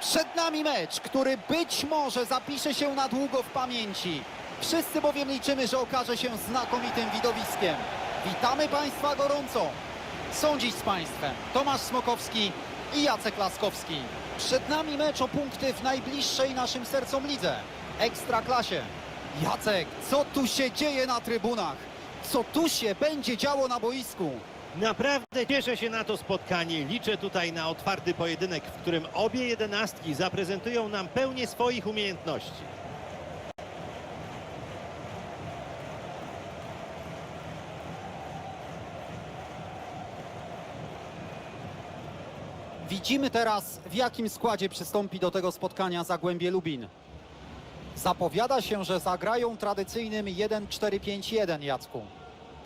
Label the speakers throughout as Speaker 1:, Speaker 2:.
Speaker 1: Przed nami mecz, który być może zapisze się na długo w pamięci. Wszyscy bowiem liczymy, że okaże się znakomitym widowiskiem. Witamy Państwa gorąco. Są dziś z Państwem Tomasz Smokowski i Jacek Laskowski. Przed nami mecz o punkty w najbliższej naszym sercom lidze. Ekstraklasie. Jacek, co tu się dzieje na trybunach? Co tu się będzie działo na boisku?
Speaker 2: Naprawdę cieszę się na to spotkanie. Liczę tutaj na otwarty pojedynek, w którym obie jedenastki zaprezentują nam pełnię swoich umiejętności.
Speaker 1: Widzimy teraz, w jakim składzie przystąpi do tego spotkania Zagłębie Lubin. Zapowiada się, że zagrają tradycyjnym 1-4-5-1, Jacku.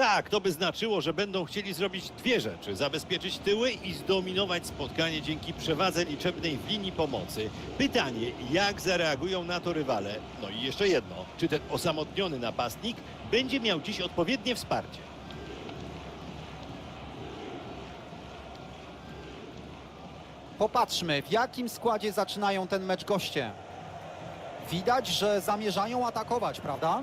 Speaker 2: Tak, to by znaczyło, że będą chcieli zrobić dwie rzeczy. Zabezpieczyć tyły i zdominować spotkanie dzięki przewadze liczebnej w linii pomocy. Pytanie, jak zareagują na to rywale? No i jeszcze jedno, czy ten osamotniony napastnik będzie miał dziś odpowiednie wsparcie?
Speaker 1: Popatrzmy, w jakim składzie zaczynają ten mecz goście. Widać, że zamierzają atakować, prawda?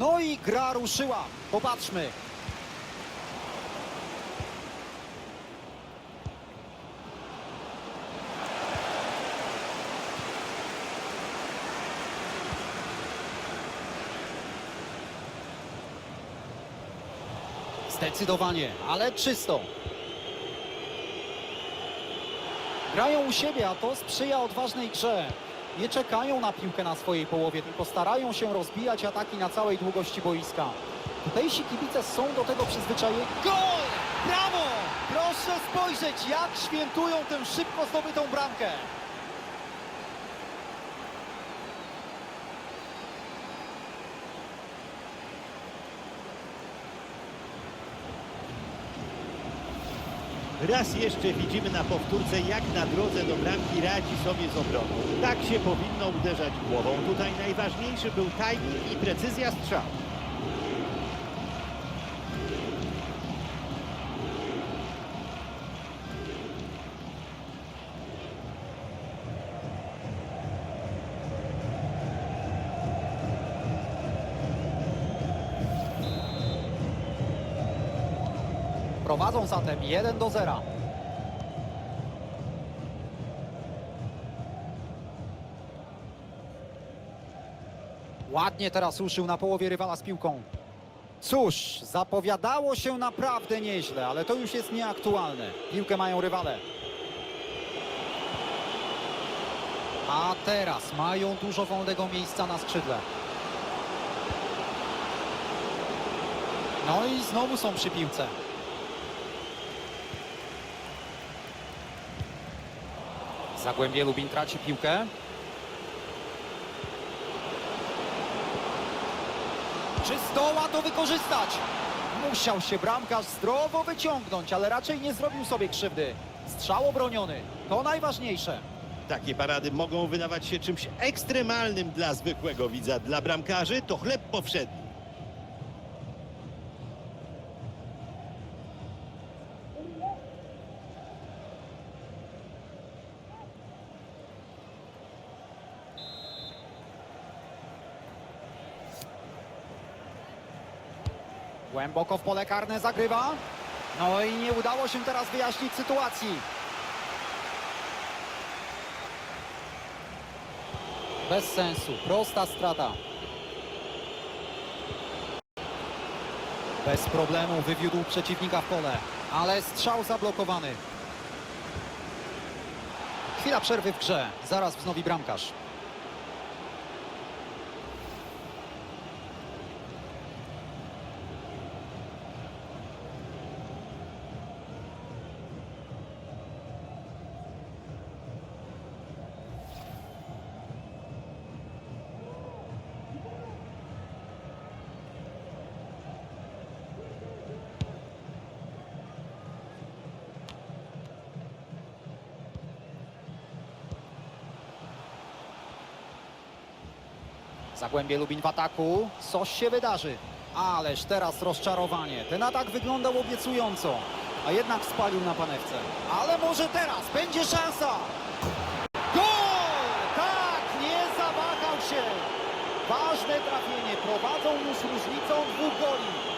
Speaker 1: No i gra ruszyła. Popatrzmy. Zdecydowanie, ale czysto. Grają u siebie, a to sprzyja odważnej grze. Nie czekają na piłkę na swojej połowie, tylko starają się rozbijać ataki na całej długości boiska. Tutejsi kibice są do tego przyzwyczajeni. Gol! Brawo! Proszę spojrzeć, jak świętują tę szybko zdobytą bramkę.
Speaker 2: Raz jeszcze widzimy na powtórce, jak na drodze do bramki radzi sobie z obroną. Tak się powinno uderzać głową. Tutaj najważniejszy był timing i precyzja strzału.
Speaker 1: Zatem 1 do 0. Ładnie teraz ruszył na połowie rywala z piłką. Cóż, zapowiadało się naprawdę nieźle, ale to już jest nieaktualne. Piłkę mają rywale. A teraz mają dużo wolnego miejsca na skrzydle. No i znowu są przy piłce. Zagłębie Lubin traci piłkę. Czy zdoła to wykorzystać? Musiał się bramkarz zdrowo wyciągnąć, ale raczej nie zrobił sobie krzywdy. Strzał obroniony. To najważniejsze.
Speaker 2: Takie parady mogą wydawać się czymś ekstremalnym dla zwykłego widza. Dla bramkarzy to chleb powszedni.
Speaker 1: Głęboko w pole karne zagrywa. No i nie udało się teraz wyjaśnić sytuacji. Bez sensu. Prosta strata. Bez problemu wywiódł przeciwnika w pole, ale strzał zablokowany. Chwila przerwy w grze. Zaraz wznowi bramkarz. Zagłębie Lubin w ataku. Coś się wydarzy. Ależ teraz rozczarowanie. Ten atak wyglądał obiecująco, a jednak spalił na panewce. Ale może teraz będzie szansa. Gol! Tak, nie zawahał się. Ważne trafienie. Prowadzą już różnicą dwóch goli.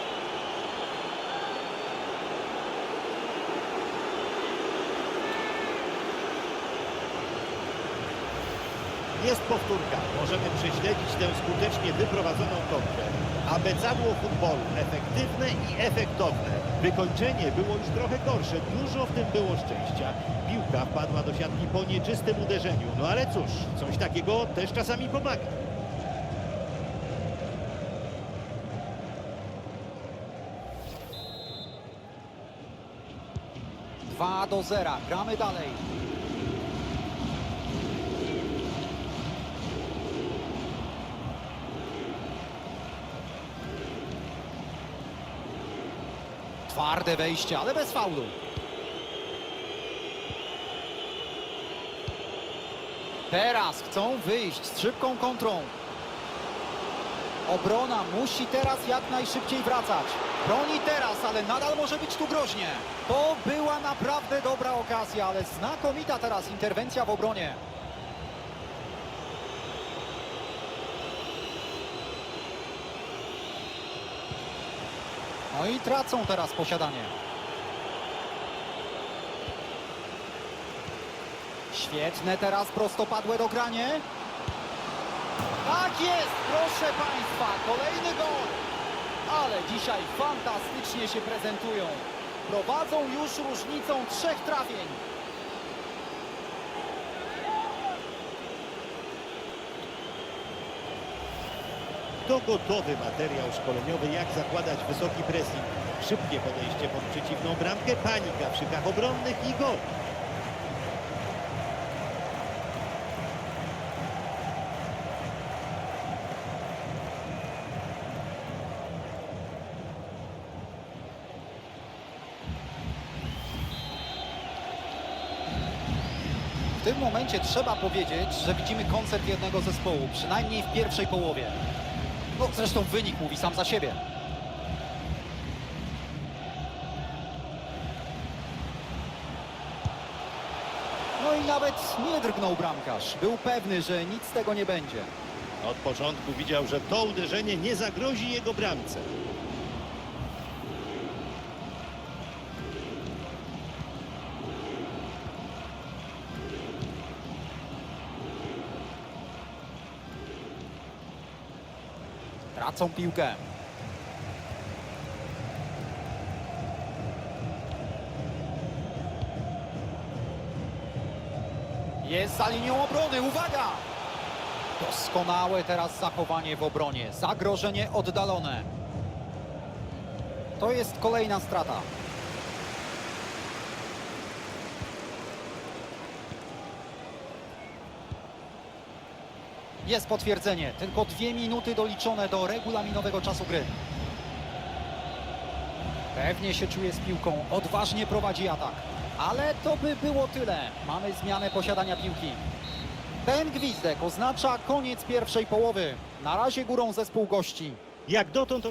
Speaker 2: Jest powtórka. Możemy prześledzić tę skutecznie wyprowadzoną kontrę. Abecadło futbolu. Efektywne i efektowne. Wykończenie było już trochę gorsze. Dużo w tym było szczęścia. Piłka wpadła do siatki po nieczystym uderzeniu. No ale cóż, coś takiego też czasami pomaga.
Speaker 1: Dwa do zera. Gramy dalej. Twarde wejście, ale bez faulu. Teraz chcą wyjść z szybką kontrą. Obrona musi teraz jak najszybciej wracać. Broni teraz, ale nadal może być tu groźnie. To była naprawdę dobra okazja, ale znakomita teraz interwencja w obronie. No i tracą teraz posiadanie. Świetne teraz prostopadłe dogranie. Tak jest, proszę Państwa, kolejny gol. Ale dzisiaj fantastycznie się prezentują. Prowadzą już różnicą trzech trafień.
Speaker 2: To gotowy materiał szkoleniowy, jak zakładać wysoki pressing. Szybkie podejście pod przeciwną bramkę, panika w szykach obronnych i gol.
Speaker 1: W tym momencie trzeba powiedzieć, że widzimy koncert jednego zespołu, przynajmniej w pierwszej połowie. No zresztą wynik mówi sam za siebie. No i nawet nie drgnął bramkarz. Był pewny, że nic z tego nie będzie.
Speaker 2: Od początku widział, że to uderzenie nie zagrozi jego bramce.
Speaker 1: Tracą piłkę. Jest za linią obrony, uwaga! Doskonałe teraz zachowanie w obronie, zagrożenie oddalone. To jest kolejna strata. Jest potwierdzenie. Tylko dwie minuty doliczone do regulaminowego czasu gry. Pewnie się czuje z piłką. Odważnie prowadzi atak. Ale to by było tyle. Mamy zmianę posiadania piłki. Ten gwizdek oznacza koniec pierwszej połowy. Na razie górą zespół gości.
Speaker 2: Jak dotąd...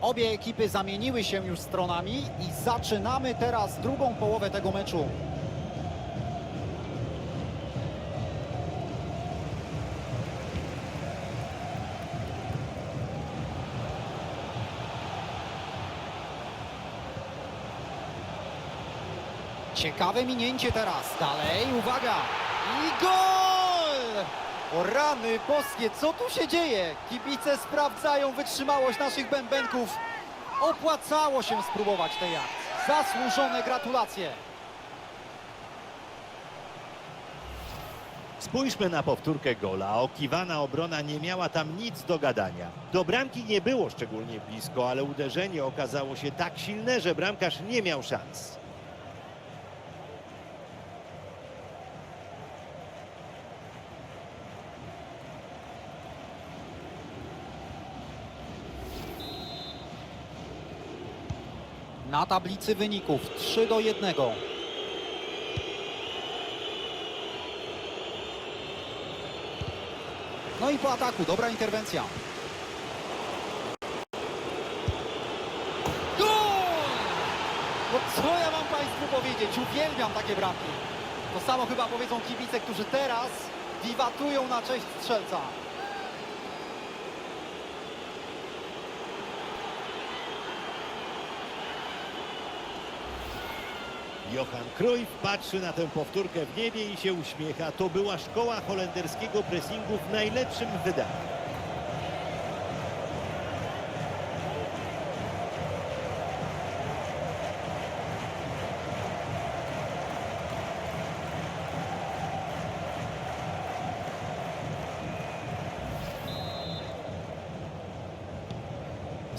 Speaker 1: Obie ekipy zamieniły się już stronami i zaczynamy teraz drugą połowę tego meczu. Ciekawe minięcie teraz. Dalej, uwaga. I gol! O rany boskie, co tu się dzieje? Kibice sprawdzają wytrzymałość naszych bębenków. Opłacało się spróbować tej akcji. Zasłużone gratulacje.
Speaker 2: Spójrzmy na powtórkę gola. Okiwana obrona nie miała tam nic do gadania. Do bramki nie było szczególnie blisko, ale uderzenie okazało się tak silne, że bramkarz nie miał szans.
Speaker 1: Na tablicy wyników 3 do 1. No i po ataku, dobra interwencja. Gol! No co ja mam Państwu powiedzieć? Uwielbiam takie bramki. To samo chyba powiedzą kibice, którzy teraz wiwatują na cześć strzelca.
Speaker 2: Johan Cruyff patrzy na tę powtórkę w niebie i się uśmiecha. To była szkoła holenderskiego pressingu w najlepszym wydaniu.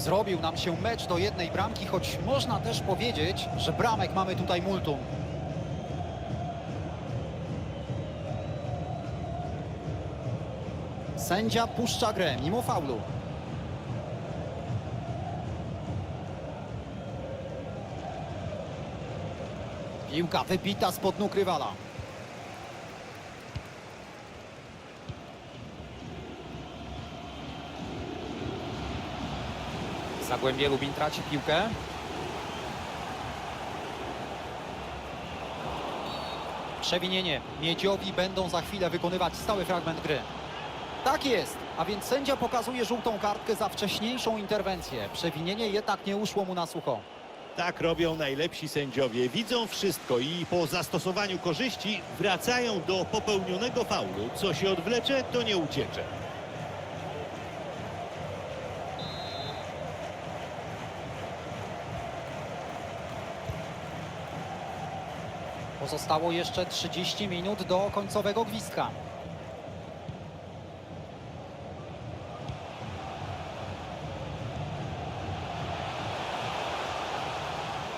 Speaker 1: Zrobił nam się mecz do jednej bramki, choć można też powiedzieć, że bramek mamy tutaj multum. Sędzia puszcza grę mimo faulu. Piłka wybita spod nóg rywala. Zagłębie Lubin traci piłkę. Przewinienie. Miedziowi będą za chwilę wykonywać stały fragment gry. Tak jest, a więc sędzia pokazuje żółtą kartkę za wcześniejszą interwencję. Przewinienie jednak nie uszło mu na sucho.
Speaker 2: Tak robią najlepsi sędziowie. Widzą wszystko i po zastosowaniu korzyści wracają do popełnionego faulu. Co się odwlecze, to nie uciecze.
Speaker 1: Pozostało jeszcze 30 minut do końcowego gwizdka.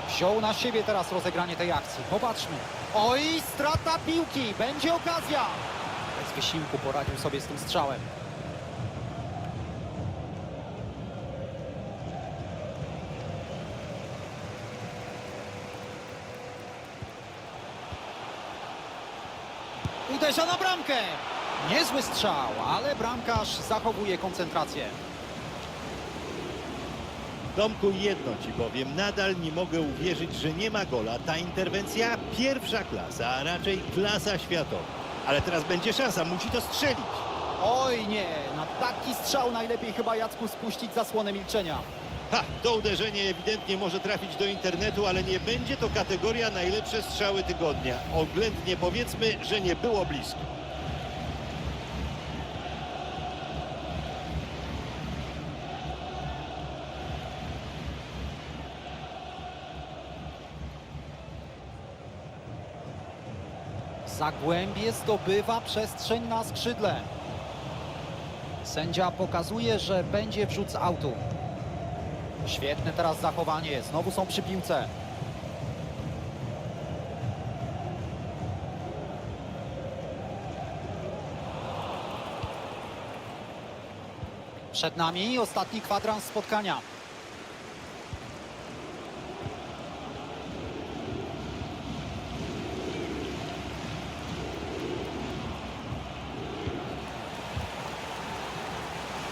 Speaker 1: Wziął na siebie teraz rozegranie tej akcji. Popatrzmy. Oj, strata piłki. Będzie okazja. Bez wysiłku poradził sobie z tym strzałem. Uderza na bramkę. Niezły strzał, ale bramkarz zachowuje koncentrację.
Speaker 2: Domku, jedno ci powiem, nadal nie mogę uwierzyć, że nie ma gola. Ta interwencja pierwsza klasa, a raczej klasa światowa. Ale teraz będzie szansa, musi to strzelić.
Speaker 1: Oj nie, na taki strzał najlepiej chyba Jacku spuścić zasłonę milczenia.
Speaker 2: Ha, to uderzenie ewidentnie może trafić do internetu, ale nie będzie to kategoria najlepsze strzały tygodnia. Oględnie powiedzmy, że nie było blisko.
Speaker 1: Zagłębie zdobywa przestrzeń na skrzydle. Sędzia pokazuje, że będzie wrzut z autu. Świetne teraz zachowanie, znowu są przy piłce. Przed nami ostatni kwadrans spotkania.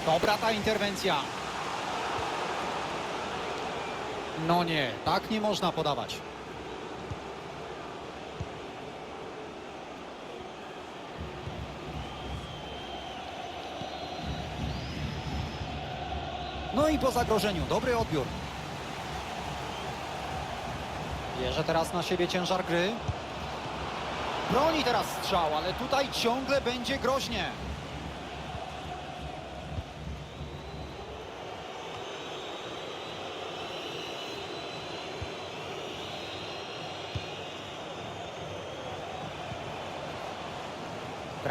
Speaker 1: Dobra ta interwencja. No nie, tak nie można podawać. No i po zagrożeniu, dobry odbiór. Bierze teraz na siebie ciężar gry. Broni teraz strzał, ale tutaj ciągle będzie groźnie.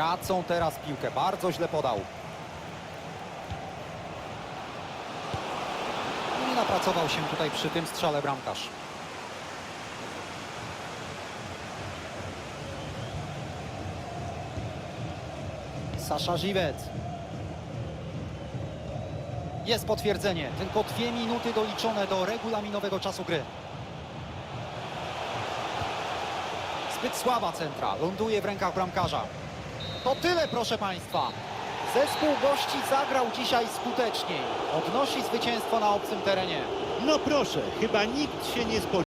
Speaker 1: Tracą teraz piłkę. Bardzo źle podał. No Nie napracował się tutaj przy tym strzale bramkarz. Sasza Żiwec. Jest potwierdzenie. Tylko dwie minuty doliczone do regulaminowego czasu gry. Zbyt słaba centra. Ląduje w rękach bramkarza. To tyle, proszę Państwa. Zespół gości zagrał dzisiaj skuteczniej. Odnosi zwycięstwo na obcym terenie.
Speaker 2: No proszę, chyba nikt się nie spodziewał.